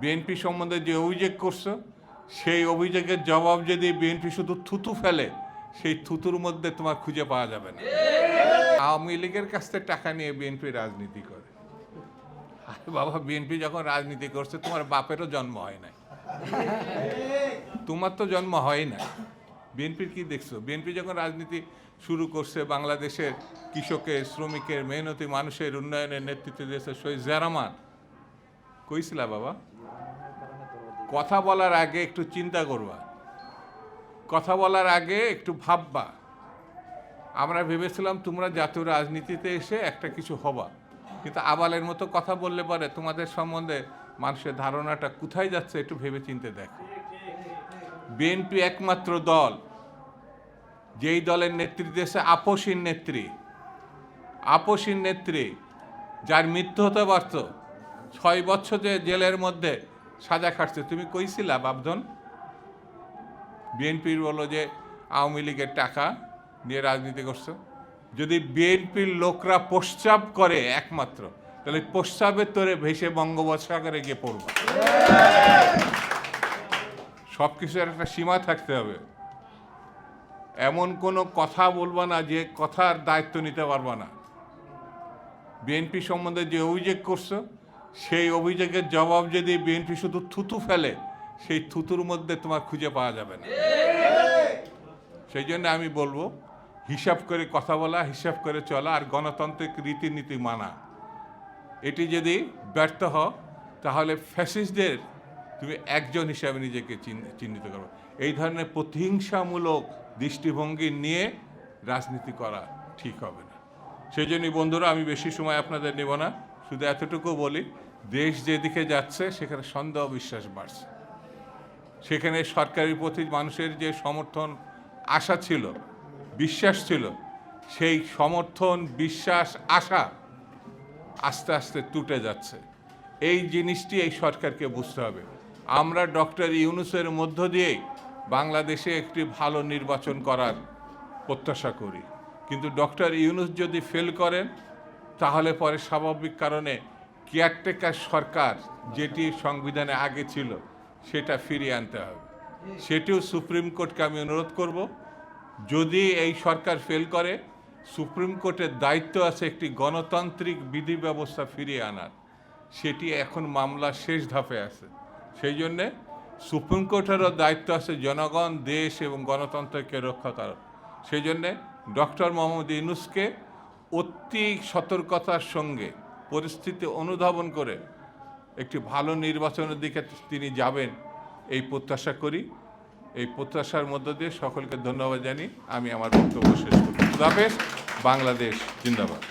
BNP সম্বন্ধে যে অভিযোগ করছ, সেই অভিযোগের জবাব যদি বিএনপি শুধু থুতু ফেলে, সেই থুতুর মধ্যে তোমার খুঁজে পাওয়া যাবে না। আওয়ামী লীগের কাছ থেকে টাকা নিয়ে বিএনপি রাজনীতি করে। আরে বাবা বিএনপি যখন রাজনীতি করছে, তোমার বাপেরও জন্ম হয় নাই। তোমার তো জন্ম হয় না বিএনপির কি দেখছ? বিএনপি যখন রাজনীতি শুরু করছে, বাংলাদেশের কৃষকের, শ্রমিকের, মেহনতি মানুষের উন্নয়নের নেতৃত্ব দিয়েছে শহীদ জিয়ারহমান কইছিলা বাবা? কথা বলার আগে একটু চিন্তা করবা। কথা বলার আগে একটু ভাববা। আমরা ভেবেছিলাম তোমরা জাতীয় রাজনীতিতে এসে একটা কিছু হবা। কিন্তু আবালের মতো কথা বললে পরে তোমাদের সম্বন্ধে মানুষের ধারণাটা কোথায় যাচ্ছে একটু ভেবে চিনতে দেখো। বিএনপি একমাত্র দল। যেই দলের নেতৃত্বে দেশে আপসীন নেত্রী। আপসীন নেত্রী, যার মৃত্যু হতে পারত ছয় বছর জেলের মধ্যে সাজা খাটছে। তুমি কইছিলা বাবধন বিএনপির বলো যে আওয়ামী লীগের টাকা নিয়ে রাজনীতি করছ। যদি বিএনপির লোকরা প্রস্রাব করে একমাত্র, তাহলে প্রস্রাবের তোরে ভেসে বঙ্গোপসাগরে গিয়ে পড়বা। সব কিছুর একটা সীমা থাকতে হবে। এমন কোনো কথা বলবা না যে কথার দায়িত্ব নিতে পারবা না। বিএনপি সম্বন্ধে যে অভিযোগ করছ সেই অভিযোগের জবাব যদি বিএনপি শুধু থুতু ফেলে, সেই থুতুর মধ্যে তোমার খুঁজে পাওয়া যাবে না। সেই জন্য আমি বলব, হিসাব করে কথা বলা, হিসাব করে চলা আর গণতান্ত্রিক রীতিনীতি মানা। এটি যদি ব্যর্থ হও, তাহলে ফ্যাসিস্টদের তুমি একজন হিসাবে নিজেকে চিহ্নিত করো এই ধরনের প্রতিহিংসামূলক দৃষ্টিভঙ্গি নিয়ে রাজনীতি করা ঠিক হবে না। সেই জন্যই বন্ধুরা, আমি বেশি সময় আপনাদের নেব না। শুধু এতটুকু বলি, দেশ যেদিকে যাচ্ছে, সেখানে সন্দেহ বিশ্বাস বাড়ছে। সেখানে সরকারের প্রতি মানুষের যে সমর্থন আশা ছিল, বিশ্বাস ছিল, সেই সমর্থন, বিশ্বাস, আশা আস্তে আস্তে টুটে যাচ্ছে। এই জিনিসটি এই সরকারকে বুঝতে হবে। আমরা ডক্টর ইউনুসের মধ্য দিয়েই বাংলাদেশে একটি ভালো নির্বাচন করার প্রত্যাশা করি। কিন্তু ডক্টর ইউনুস যদি ফেল করেন তাহলে পরে স্বাভাবিক কারণে কেয়ারটেকার সরকার যেটি সংবিধানে আগে ছিল, সেটা ফিরিয়ে আনতে হবে। সেটিও সুপ্রিম কোর্টকে আমি অনুরোধ করব, যদি এই সরকার ফেল করে, সুপ্রিম কোর্টের দায়িত্ব আছে একটি গণতান্ত্রিক বিধি ব্যবস্থা ফিরিয়ে আনার। সেটি এখন মামলা শেষ ধাপে আছে। সেই জন্যে সুপ্রিম কোর্টেরও দায়িত্ব আছে জনগণ, দেশ এবং গণতন্ত্রকে রক্ষা করার। সেই জন্যে ডক্টর মোহাম্মদ ইউনুসকে অতি সতর্কতার সঙ্গে পরিস্থিতি অনুধাবন করে একটি ভালো নির্বাচনের দিকে তিনি যাবেন, এই প্রত্যাশা করি। এই প্রত্যাশার মধ্য দিয়ে সকলকে ধন্যবাদ জানি আমি আমার বক্তব্য শেষ করি বাংলাদেশ জিন্দাবাদ।